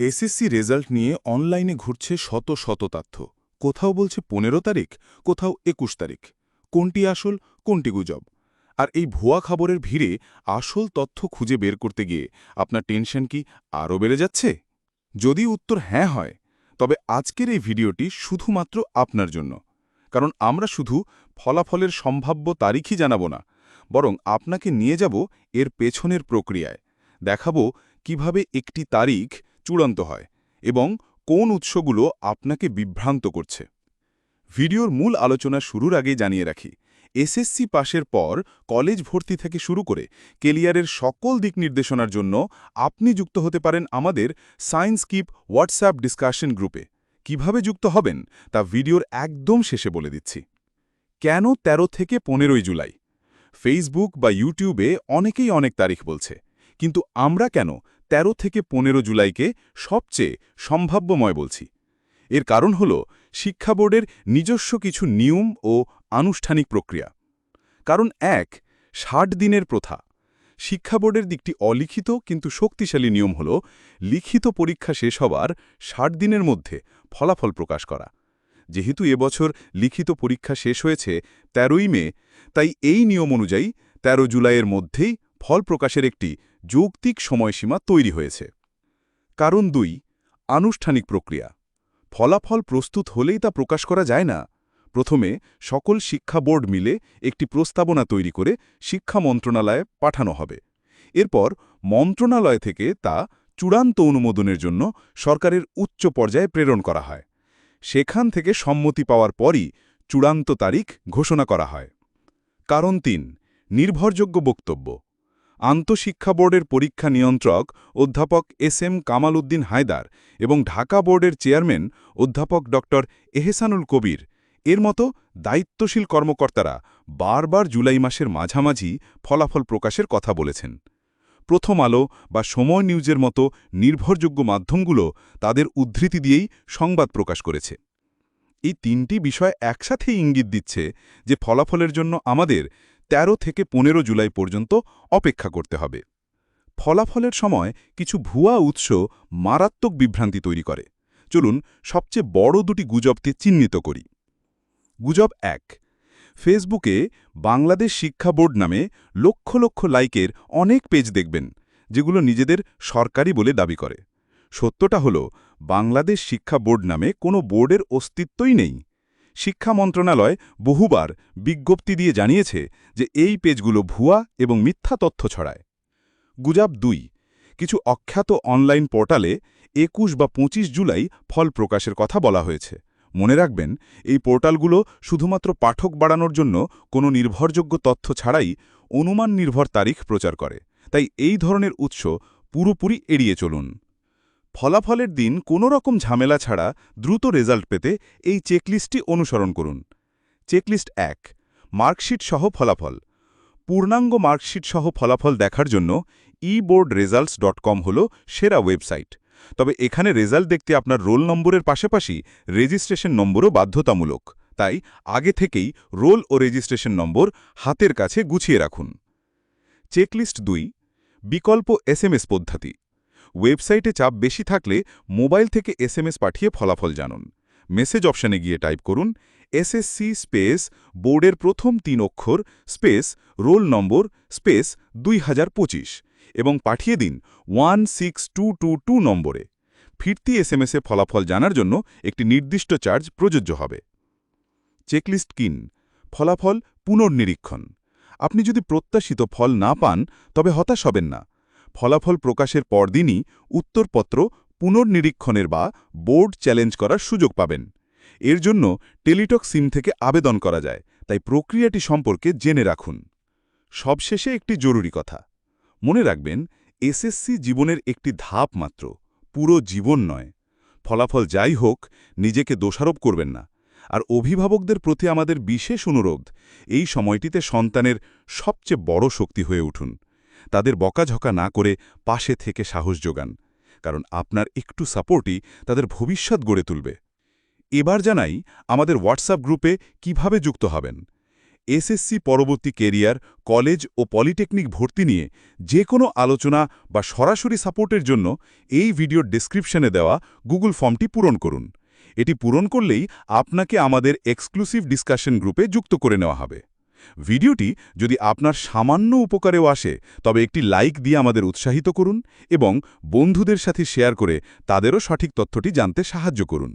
SSC result নিয়ে অনলাইনে ঘুরছে শত শত তথ্য। কোথাও বলছে পনেরো তারিখ, কোথাও একুশ তারিখ। কোনটি আসল, কোনটি গুজব? আর এই ভুয়া খবরের ভিড়ে আসল তথ্য খুঁজে বের করতে গিয়ে আপনার টেনশন কি আরও বেড়ে যাচ্ছে? যদি উত্তর হ্যাঁ হয়, তবে আজকের এই ভিডিওটি শুধুমাত্র আপনার জন্য। কারণ আমরা শুধু ফলাফলের সম্ভাব্য তারিখই জানাব না, বরং আপনাকে নিয়ে যাব এর পেছনের প্রক্রিয়ায়। দেখাবো কীভাবে একটি তারিখ চূড়ান্ত হয় এবং কোন উৎসগুলো আপনাকে বিভ্রান্ত করছে। ভিডিওর মূল আলোচনা শুরুর আগেই জানিয়ে রাখি, এসএসসি পাশের পর কলেজ ভর্তি থেকে শুরু করে কেলিয়ারের সকল দিক নির্দেশনার জন্য আপনি যুক্ত হতে পারেন আমাদের সায়েন্স কিপ হোয়াটসঅ্যাপ ডিসকাশন গ্রুপে। কীভাবে যুক্ত হবেন তা ভিডিওর একদম শেষে বলে দিচ্ছি। কেন ১৩ থেকে পনেরোই জুলাই? ফেসবুক বা ইউটিউবে অনেকেই অনেক তারিখ বলছে, কিন্তু আমরা কেন ১৩ থেকে পনেরো জুলাইকে সবচেয়ে সম্ভাব্যময় বলছি। এর কারণ হল, শিক্ষা বোর্ডের নিজস্ব কিছু নিয়ম ও আনুষ্ঠানিক প্রক্রিয়া। কারণ এক, ষাট দিনের প্রথা। শিক্ষা বোর্ডের দিকটি অলিখিত কিন্তু শক্তিশালী নিয়ম হল, লিখিত পরীক্ষা শেষ হবার ষাট দিনের মধ্যে ফলাফল প্রকাশ করা। যেহেতু এবছর লিখিত পরীক্ষা শেষ হয়েছে তেরোই মে, তাই এই নিয়ম অনুযায়ী ১৩ জুলাইয়ের মধ্যেই ফল প্রকাশের একটি যৌক্তিক সময়সীমা তৈরি হয়েছে। কারণ দুই, আনুষ্ঠানিক প্রক্রিয়া। ফলাফল প্রস্তুত হলেই তা প্রকাশ করা যায় না। প্রথমে, সকল শিক্ষা বোর্ড মিলে একটি প্রস্তাবনা তৈরি করে শিক্ষা মন্ত্রণালয়ে পাঠানো হবে। এরপর, মন্ত্রণালয় থেকে তা চূড়ান্ত অনুমোদনের জন্য সরকারের উচ্চ পর্যায়ে প্রেরণ করা হয়। সেখান থেকে সম্মতি পাওয়ার পরই চূড়ান্ত তারিখ ঘোষণা করা হয়। কারণ তিন, নির্ভরযোগ্য বক্তব্য। আন্তঃশিক্ষা বোর্ডের পরীক্ষা নিয়ন্ত্রক অধ্যাপক এস এম কামাল উদ্দিন হায়দার এবং ঢাকা বোর্ডের চেয়ারম্যান অধ্যাপক ড. এহসানুল কবির। এর মতো দায়িত্বশীল কর্মকর্তারা বারবার জুলাই মাসের মাঝামাঝি ফলাফল প্রকাশের কথা বলেছেন। প্রথম আলো বা সময় নিউজের মতো নির্ভরযোগ্য মাধ্যমগুলো তাদের উদ্ধৃতি দিয়েই সংবাদ প্রকাশ করেছে। এই তিনটি বিষয় একসাথে ইঙ্গিত দিচ্ছে যে ফলাফলের জন্য আমাদের ১৩ থেকে পনেরো জুলাই পর্যন্ত অপেক্ষা করতে হবে। ফলাফলের সময় কিছু ভুয়া উৎস মারাত্মক বিভ্রান্তি তৈরি করে। চলুন সবচেয়ে বড় দুটি গুজবকে চিহ্নিত করি। গুজব এক, ফেসবুকে বাংলাদেশ শিক্ষা বোর্ড নামে লক্ষ লক্ষ লাইকের অনেক পেজ দেখবেন, যেগুলো নিজেদের সরকারি বলে দাবি করে। সত্যটা হল, বাংলাদেশ শিক্ষা বোর্ড নামে কোনো বোর্ডের অস্তিত্বই নেই। শিক্ষা মন্ত্রণালয় বহুবার বিজ্ঞপ্তি দিয়ে জানিয়েছে যে এই পেজগুলো ভুয়া এবং মিথ্যা তথ্য ছড়ায়। গুজাব দুই, কিছু অখ্যাত অনলাইন পোর্টালে একুশ বা ২৫ জুলাই ফল প্রকাশের কথা বলা হয়েছে। মনে রাখবেন, এই পোর্টালগুলো শুধুমাত্র পাঠক বাড়ানোর জন্য কোনো নির্ভরযোগ্য তথ্য ছাড়াই অনুমান নির্ভর তারিখ প্রচার করে। তাই এই ধরনের উৎস পুরোপুরি এড়িয়ে চলুন। ফলাফলের দিন কোনো রকম ঝামেলা ছাড়া দ্রুত রেজাল্ট পেতে এই চেকলিস্টটি অনুসরণ করুন। চেকলিস্ট এক মার্কশিট সহ ফলাফল। পূর্ণাঙ্গ মার্কশিট সহ ফলাফল দেখার জন্য ইবোর্ড রেজাল্টস ডট কম হল সেরা ওয়েবসাইট। তবে এখানে রেজাল্ট দেখতে আপনার রোল নম্বরের পাশাপাশি রেজিস্ট্রেশন নম্বরও বাধ্যতামূলক। তাই আগে থেকেই রোল ও রেজিস্ট্রেশন নম্বর হাতের কাছে গুছিয়ে রাখুন। চেকলিস্ট দুই, বিকল্প এসএমএস পদ্ধতি। ওয়েবসাইটে চাপ বেশি থাকলে মোবাইল থেকে এসএমএস পাঠিয়ে ফলাফল জানুন। মেসেজ অপশানে গিয়ে টাইপ করুন, এসএসসি স্পেস বোর্ডের প্রথম তিন অক্ষর স্পেস রোল নম্বর স্পেস দুই হাজার পঁচিশ এবং পাঠিয়ে দিন ওয়ান নম্বরে। ফিরতি এসএমএসে ফলাফল জানার জন্য একটি নির্দিষ্ট চার্জ প্রযোজ্য হবে। চেকলিস্ট কিন, ফলাফল পুনর্নিরীক্ষণ। আপনি যদি প্রত্যাশিত ফল না পান, তবে হতাশ হবেন না। ফলাফল প্রকাশের পরদিনই উত্তরপত্র পুনর্নিরীক্ষণের বা বোর্ড চ্যালেঞ্জ করার সুযোগ পাবেন। এর জন্য টেলিটক সিম থেকে আবেদন করা যায়, তাই প্রক্রিয়াটি সম্পর্কে জেনে রাখুন। সবশেষে একটি জরুরি কথা। মনে রাখবেন, এসএসসি জীবনের একটি ধাপ মাত্র, পুরো জীবন নয়। ফলাফল যাই হোক, নিজেকে দোষারোপ করবেন না। আর অভিভাবকদের প্রতি আমাদের বিশেষ অনুরোধ, এই সময়টিতে সন্তানের সবচেয়ে বড় শক্তি হয়ে উঠুন। তাদের বকাঝকা না করে পাশে থেকে সাহস যোগান, কারণ আপনার একটু সাপোর্টই তাদের ভবিষ্যৎ গড়ে তুলবে। এবার জানাই আমাদের হোয়াটসঅ্যাপ গ্রুপে কীভাবে যুক্ত হবেন। এসএসসি পরবর্তী কেরিয়ার, কলেজ ও পলিটেকনিক ভর্তি নিয়ে যে কোনো আলোচনা বা সরাসরি সাপোর্টের জন্য এই ভিডিওর ডেসক্রিপশনে দেওয়া গুগল ফর্মটি পূরণ করুন। এটি পূরণ করলেই আপনাকে আমাদের এক্সক্লুসিভ ডিসকাশন গ্রুপে যুক্ত করে নেওয়া হবে। ভিডিওটি যদি আপনার সামান্য উপকারেও আসে, তবে একটি লাইক দিয়ে আমাদের উৎসাহিত করুন এবং বন্ধুদের সাথে শেয়ার করে তাদেরও সঠিক তথ্যটি জানতে সাহায্য করুন।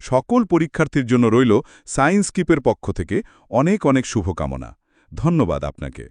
সকল পরীক্ষার্থীর জন্য রইল সায়েন্স কিপের পক্ষ থেকে অনেক অনেক শুভকামনা। ধন্যবাদ আপনাকে।